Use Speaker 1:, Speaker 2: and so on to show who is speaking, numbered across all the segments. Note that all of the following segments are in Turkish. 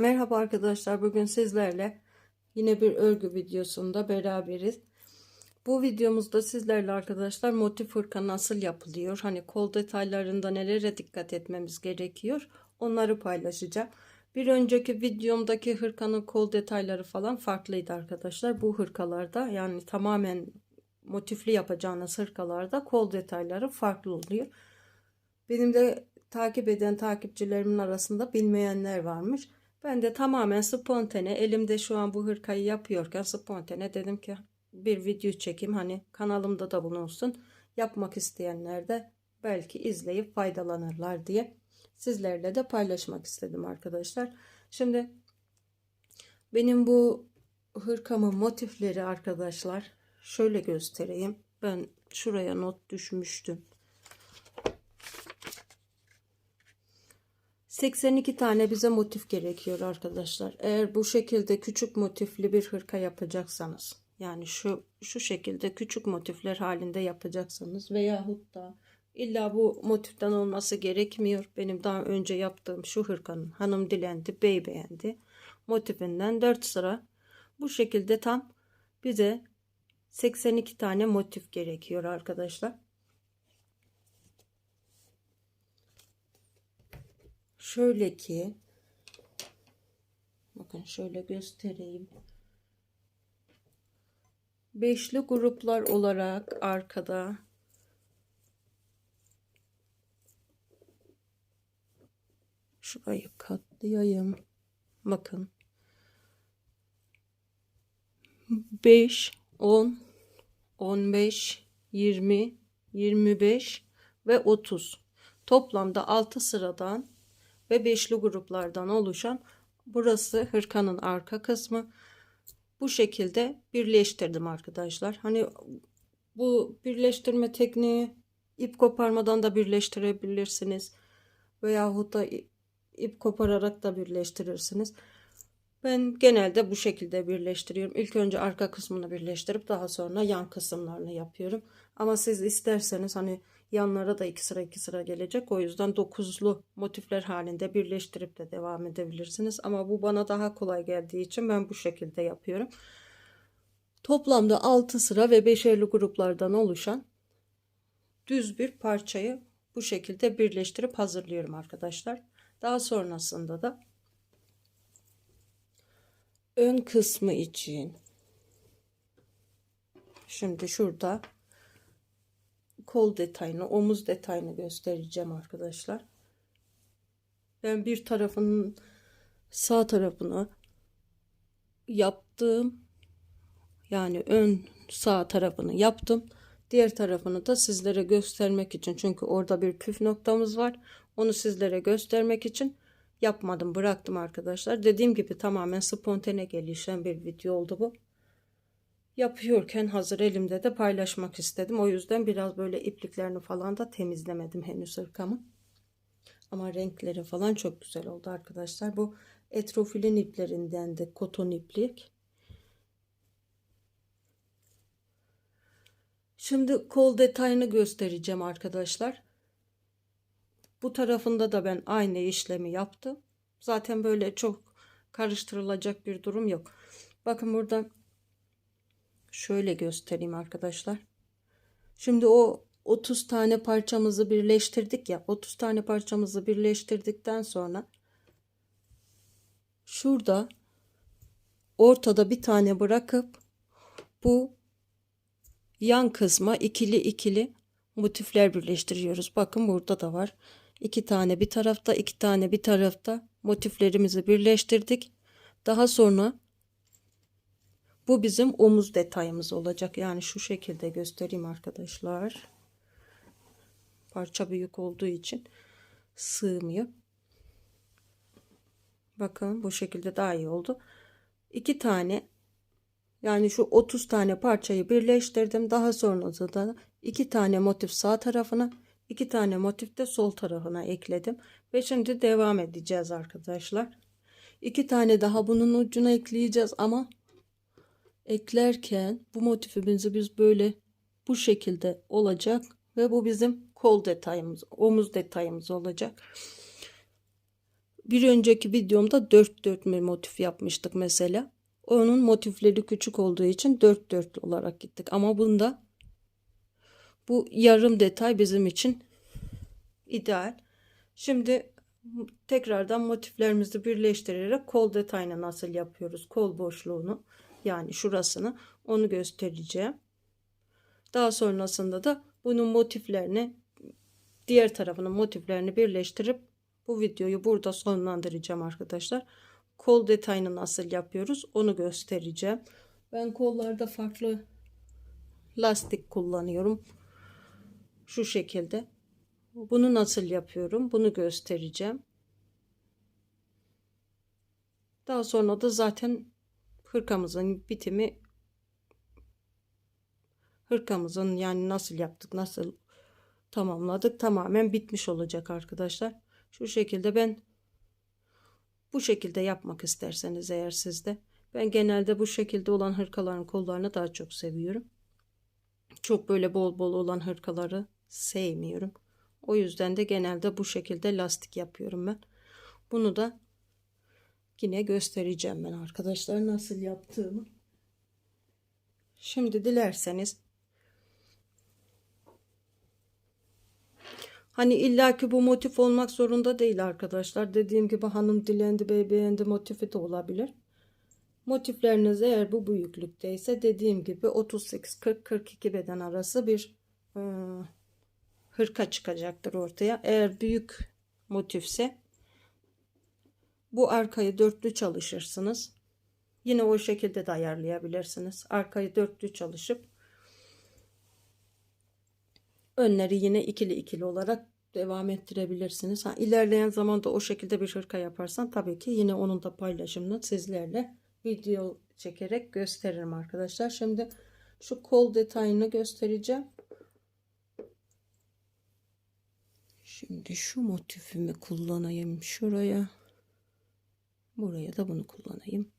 Speaker 1: Merhaba arkadaşlar. Bugün sizlerle yine bir örgü videosunda beraberiz. Bu videomuzda sizlerle arkadaşlar motif hırka nasıl yapılıyor? Hani kol detaylarında nelere dikkat etmemiz gerekiyor? Onları paylaşacağım. Bir önceki videomdaki hırkanın kol detayları falan farklıydı arkadaşlar. Bu hırkalarda yani tamamen motifli yapacağınız hırkalarda kol detayları farklı oluyor. Benim de takip eden takipçilerimin arasında bilmeyenler varmış. Ben de tamamen spontane elimde şu an bu hırkayı yapıyorken spontane dedim ki bir video çekeyim hani kanalımda da bulunsun. Yapmak isteyenler de belki izleyip faydalanırlar diye sizlerle de paylaşmak istedim arkadaşlar. Şimdi benim bu hırkamın motifleri arkadaşlar şöyle göstereyim. Ben şuraya not düşmüştüm. 82 tane bize motif gerekiyor arkadaşlar. Eğer bu şekilde küçük motifli bir hırka yapacaksanız yani şu şu şekilde küçük motifler halinde yapacaksanız veyahut da illa bu motiften olması gerekmiyor. Benim daha önce yaptığım şu hırkanın hanım dilendi, bey beğendi motifinden 4 sıra bu şekilde tam bize 82 tane motif gerekiyor arkadaşlar. Şöyle ki bakın şöyle göstereyim. Beşli gruplar olarak arkada şurayı katlayayım. Bakın 5 10 15 20 25 ve 30 toplamda 6 sıradan ve beşli gruplardan oluşan burası hırkanın arka kısmı. Bu şekilde birleştirdim arkadaşlar. Hani bu birleştirme tekniği ip koparmadan da birleştirebilirsiniz. Veyahut da ip kopararak da birleştirirsiniz. Ben genelde bu şekilde birleştiriyorum. İlk önce arka kısmını birleştirip daha sonra yan kısımlarını yapıyorum. Ama siz isterseniz hani yanlara da iki sıra iki sıra gelecek. O yüzden dokuzlu motifler halinde birleştirip de devam edebilirsiniz. Ama bu bana daha kolay geldiği için ben bu şekilde yapıyorum. Toplamda 6 sıra ve beşerli gruplardan oluşan düz bir parçayı bu şekilde birleştirip hazırlıyorum arkadaşlar. Daha sonrasında da ön kısmı için şimdi şurada kol detayını, omuz detayını göstereceğim arkadaşlar. Ben bir tarafının sağ tarafını yaptım. Yani ön sağ tarafını yaptım. Diğer tarafını da sizlere göstermek için. Çünkü orada bir püf noktamız var. Onu sizlere göstermek için yapmadım bıraktım arkadaşlar. Dediğim gibi tamamen spontane gelişen bir video oldu bu. Yapıyorken hazır elimde de paylaşmak istedim. O yüzden biraz böyle ipliklerini falan da temizlemedim henüz hırkamı. Ama renkleri falan çok güzel oldu arkadaşlar. Bu etrofilin iplerinden de koton iplik. Şimdi kol detayını göstereceğim arkadaşlar. Bu tarafında da ben aynı işlemi yaptım. Zaten böyle çok karıştırılacak bir durum yok. Bakın burada şöyle göstereyim arkadaşlar. Şimdi o 30 tane parçamızı birleştirdik ya. 30 tane parçamızı birleştirdikten sonra şurada ortada bir tane bırakıp bu yan kısma ikili ikili motifler birleştiriyoruz. Bakın burada da var. İki tane bir tarafta, iki tane bir tarafta motiflerimizi birleştirdik. Daha sonra bu bizim omuz detayımız olacak. Yani şu şekilde göstereyim arkadaşlar. Parça büyük olduğu için sığmıyor. Bakın bu şekilde daha iyi oldu. İki tane yani şu 30 tane parçayı birleştirdim. Daha sonra da iki tane motif sağ tarafına iki tane motif de sol tarafına ekledim. Ve şimdi devam edeceğiz arkadaşlar. İki tane daha bunun ucuna ekleyeceğiz ama eklerken bu motifimizi biz böyle bu şekilde olacak ve bu bizim kol detayımız, omuz detayımız olacak. bir önceki videomda dört dörtme motif yapmıştık mesela. Onun motifleri küçük olduğu için dört dörtlü olarak gittik. Ama bunda bu yarım detay bizim için ideal. Şimdi tekrardan motiflerimizi birleştirerek kol detayını nasıl yapıyoruz? Kol boşluğunu yani şurasını onu göstereceğim. Daha sonrasında da bunun motiflerini diğer tarafının motiflerini birleştirip bu videoyu burada sonlandıracağım arkadaşlar. Kol detayını nasıl yapıyoruz onu göstereceğim. Ben kollarda farklı lastik kullanıyorum. Şu şekilde. Bunu nasıl yapıyorum bunu göstereceğim. Daha sonra da zaten hırkamızın bitimi hırkamızın yani nasıl yaptık nasıl tamamladık tamamen bitmiş olacak arkadaşlar. Şu şekilde ben bu şekilde yapmak isterseniz eğer sizde ben genelde bu şekilde olan hırkaların kollarını daha çok seviyorum. Çok böyle bol bol olan hırkaları sevmiyorum. O yüzden de genelde bu şekilde lastik yapıyorum ben. Bunu da yine göstereceğim ben arkadaşlar nasıl yaptığımı. Şimdi dilerseniz Hani illaki bu motif olmak zorunda değil arkadaşlar. Dediğim gibi hanım dilendi bey beğendi motifi de olabilir. Motifleriniz eğer bu büyüklükteyse dediğim gibi 38-40-42 beden arası bir e, hırka çıkacaktır ortaya. Eğer büyük motifse bu arkayı dörtlü çalışırsınız. Yine o şekilde de ayarlayabilirsiniz. Arkayı dörtlü çalışıp önleri yine ikili ikili olarak devam ettirebilirsiniz. Ha, ilerleyen zamanda o şekilde bir hırka yaparsan tabii ki yine onun da paylaşımını sizlerle video çekerek gösteririm arkadaşlar. Şimdi şu kol detayını göstereceğim. Şimdi şu motifimi kullanayım şuraya. Buraya da bunu kullanayım.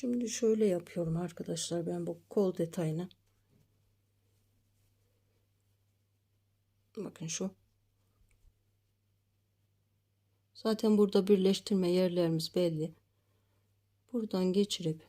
Speaker 1: Şimdi şöyle yapıyorum arkadaşlar ben bu kol detayını. Bakın şu. Zaten burada birleştirme yerlerimiz belli. Buradan geçirip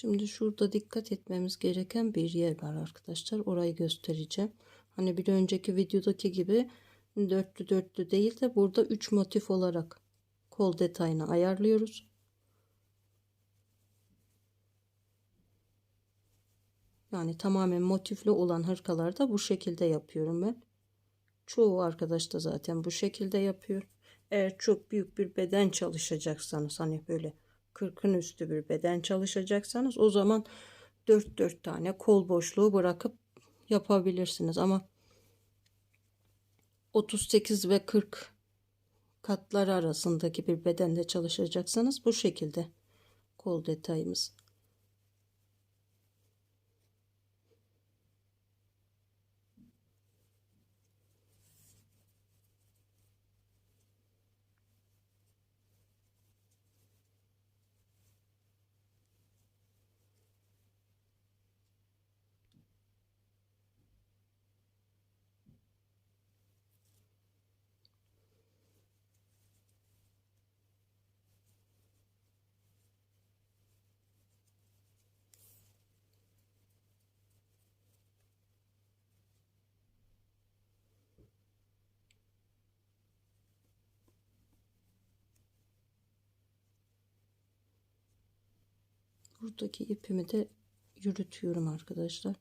Speaker 1: Şimdi şurada dikkat etmemiz gereken bir yer var arkadaşlar. Orayı göstereceğim. Hani bir önceki videodaki gibi dörtlü dörtlü değil de burada 3 motif olarak kol detayını ayarlıyoruz. Yani tamamen motifli olan hırkalarda bu şekilde yapıyorum ben. Çoğu arkadaş da zaten bu şekilde yapıyor. Eğer çok büyük bir beden çalışacaksanız hani böyle 40'ın üstü bir beden çalışacaksanız o zaman 4-4 tane kol boşluğu bırakıp yapabilirsiniz. Ama 38 ve 40 katlar arasındaki bir bedende çalışacaksanız bu şekilde kol detayımız. Buradaki ipimi de yürütüyorum arkadaşlar.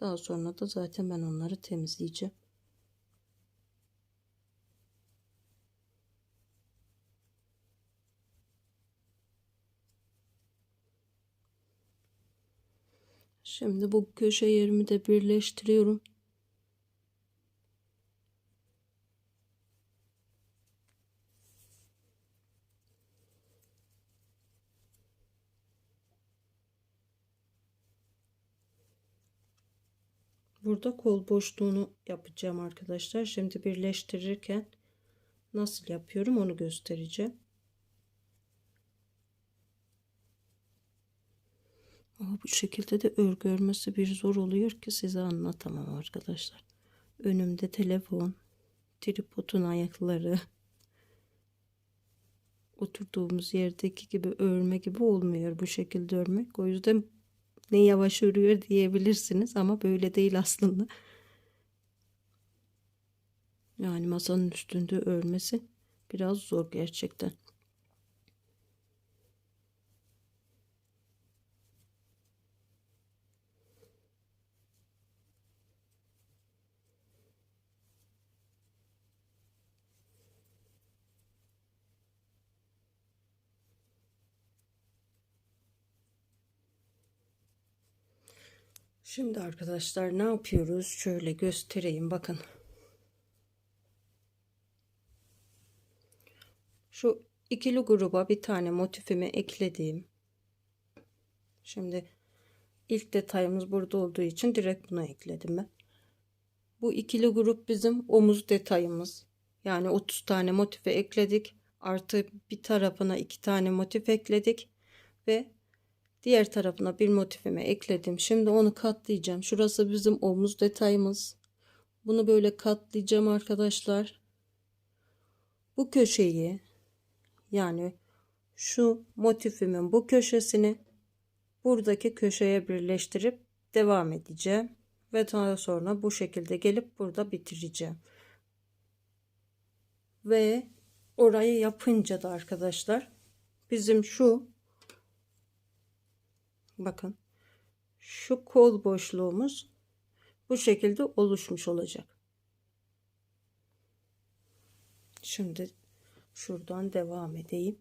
Speaker 1: Daha sonra da zaten ben onları temizleyeceğim. Şimdi bu köşe yerimi de birleştiriyorum. Burada kol boşluğunu yapacağım arkadaşlar. Şimdi birleştirirken nasıl yapıyorum onu göstereceğim. Ama bu şekilde de örgü örmesi bir zor oluyor ki size anlatamam arkadaşlar. Önümde telefon, tripodun ayakları, oturduğumuz yerdeki gibi örme gibi olmuyor bu şekilde örmek. O yüzden ne yavaş örüyor diyebilirsiniz ama böyle değil aslında. Yani masanın üstünde örmesi biraz zor gerçekten. Şimdi arkadaşlar ne yapıyoruz? Şöyle göstereyim bakın. Şu ikili gruba bir tane motifimi ekledim. Şimdi ilk detayımız burada olduğu için direkt buna ekledim ben. Bu ikili grup bizim omuz detayımız. Yani 30 tane motife ekledik. Artı bir tarafına iki tane motif ekledik. Ve Diğer tarafına bir motifimi ekledim. Şimdi onu katlayacağım. Şurası bizim omuz detayımız. Bunu böyle katlayacağım arkadaşlar. Bu köşeyi yani şu motifimin bu köşesini buradaki köşeye birleştirip devam edeceğim. Ve daha sonra bu şekilde gelip burada bitireceğim. Ve orayı yapınca da arkadaşlar bizim şu Bakın şu kol boşluğumuz bu şekilde oluşmuş olacak. Şimdi şuradan devam edeyim.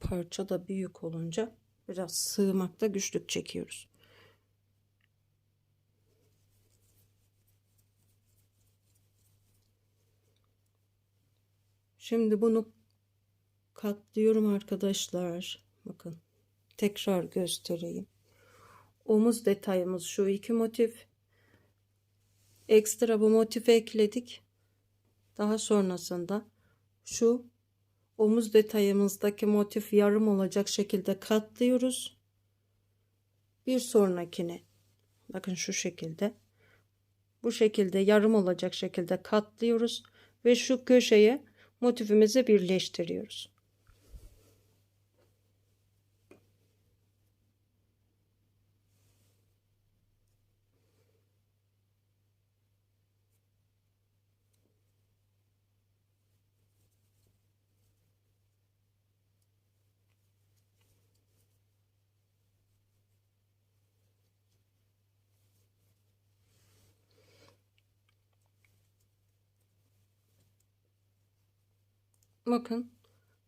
Speaker 1: Parça da büyük olunca biraz sığmakta güçlük çekiyoruz. Şimdi bunu katlıyorum arkadaşlar. Bakın tekrar göstereyim. Omuz detayımız şu iki motif. Ekstra bu motif ekledik. Daha sonrasında şu omuz detayımızdaki motif yarım olacak şekilde katlıyoruz. Bir sonrakine bakın şu şekilde bu şekilde yarım olacak şekilde katlıyoruz ve şu köşeye motifimizi birleştiriyoruz. Bakın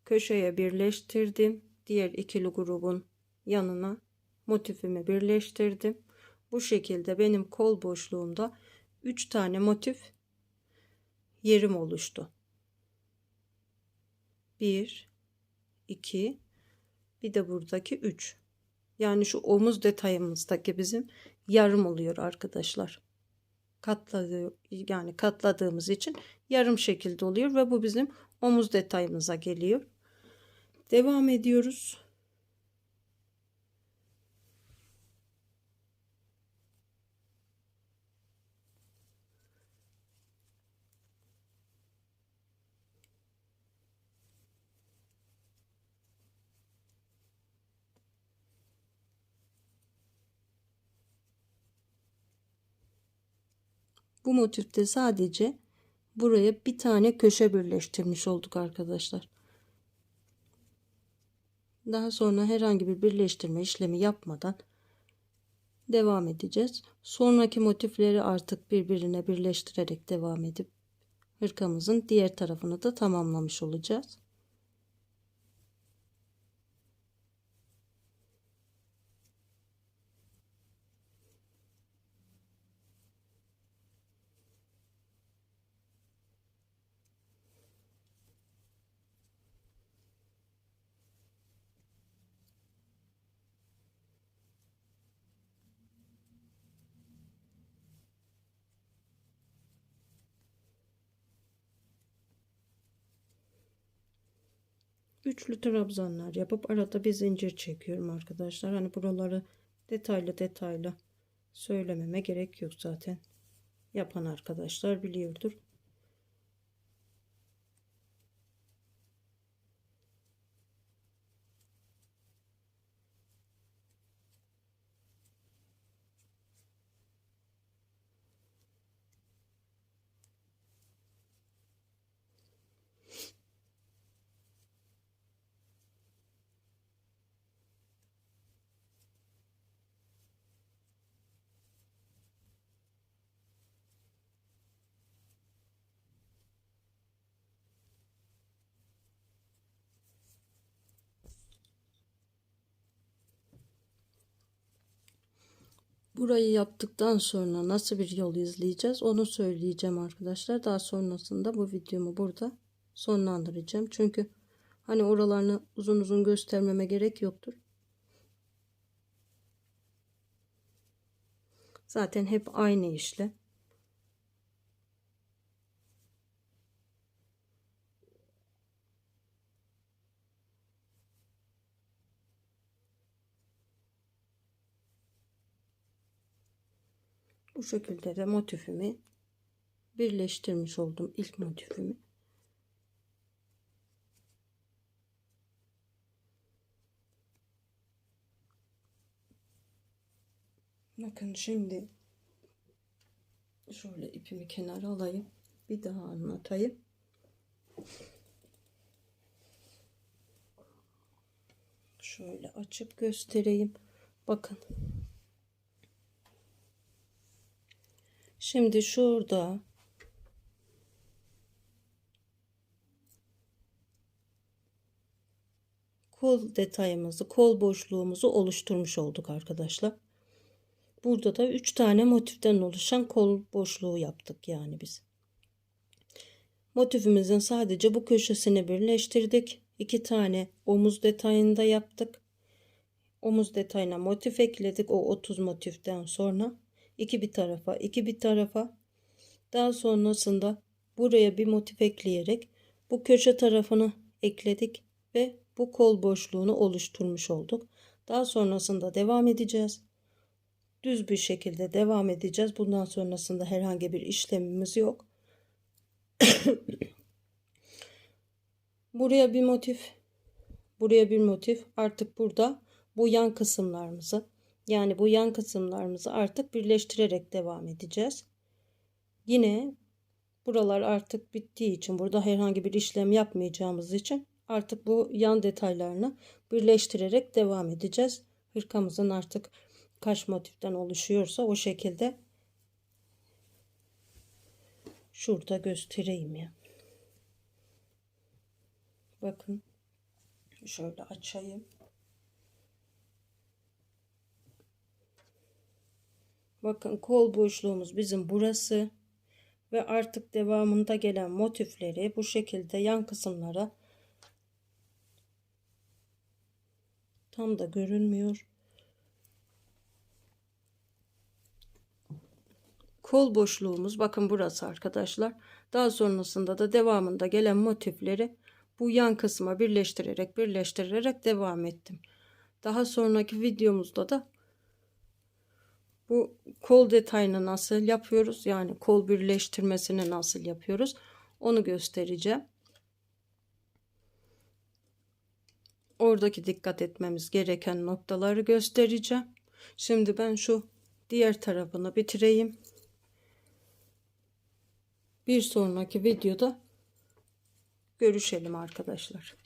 Speaker 1: köşeye birleştirdim. Diğer ikili grubun yanına motifimi birleştirdim. Bu şekilde benim kol boşluğumda 3 tane motif yerim oluştu. 1 2 bir de buradaki 3. Yani şu omuz detayımızdaki bizim yarım oluyor arkadaşlar. Katladı yani katladığımız için yarım şekilde oluyor ve bu bizim omuz detayımıza geliyor. Devam ediyoruz. Bu motifte sadece buraya bir tane köşe birleştirmiş olduk arkadaşlar. Daha sonra herhangi bir birleştirme işlemi yapmadan devam edeceğiz. Sonraki motifleri artık birbirine birleştirerek devam edip hırkamızın diğer tarafını da tamamlamış olacağız. Üçlü trabzanlar yapıp arada bir zincir çekiyorum arkadaşlar. Hani buraları detaylı detaylı söylememe gerek yok zaten. Yapan arkadaşlar biliyordur. Burayı yaptıktan sonra nasıl bir yol izleyeceğiz onu söyleyeceğim arkadaşlar. Daha sonrasında bu videomu burada sonlandıracağım. Çünkü hani oralarını uzun uzun göstermeme gerek yoktur. Zaten hep aynı işle. Bu şekilde de motifimi birleştirmiş oldum ilk motifimi. Bakın şimdi şöyle ipimi kenara alayım. Bir daha anlatayım. Şöyle açıp göstereyim. Bakın. Şimdi şurada kol detayımızı, kol boşluğumuzu oluşturmuş olduk arkadaşlar. Burada da 3 tane motiften oluşan kol boşluğu yaptık yani biz. Motifimizin sadece bu köşesini birleştirdik. 2 tane omuz detayında yaptık. Omuz detayına motif ekledik o 30 motiften sonra iki bir tarafa iki bir tarafa daha sonrasında buraya bir motif ekleyerek bu köşe tarafını ekledik ve bu kol boşluğunu oluşturmuş olduk. Daha sonrasında devam edeceğiz. Düz bir şekilde devam edeceğiz. Bundan sonrasında herhangi bir işlemimiz yok. buraya bir motif, buraya bir motif. Artık burada bu yan kısımlarımızı yani bu yan kısımlarımızı artık birleştirerek devam edeceğiz. Yine buralar artık bittiği için burada herhangi bir işlem yapmayacağımız için artık bu yan detaylarını birleştirerek devam edeceğiz. Hırkamızın artık kaç motiften oluşuyorsa o şekilde şurada göstereyim ya. Bakın şöyle açayım. Bakın kol boşluğumuz bizim burası. Ve artık devamında gelen motifleri bu şekilde yan kısımlara tam da görünmüyor. Kol boşluğumuz bakın burası arkadaşlar. Daha sonrasında da devamında gelen motifleri bu yan kısma birleştirerek birleştirerek devam ettim. Daha sonraki videomuzda da bu kol detayını nasıl yapıyoruz? Yani kol birleştirmesini nasıl yapıyoruz? Onu göstereceğim. Oradaki dikkat etmemiz gereken noktaları göstereceğim. Şimdi ben şu diğer tarafını bitireyim. Bir sonraki videoda görüşelim arkadaşlar.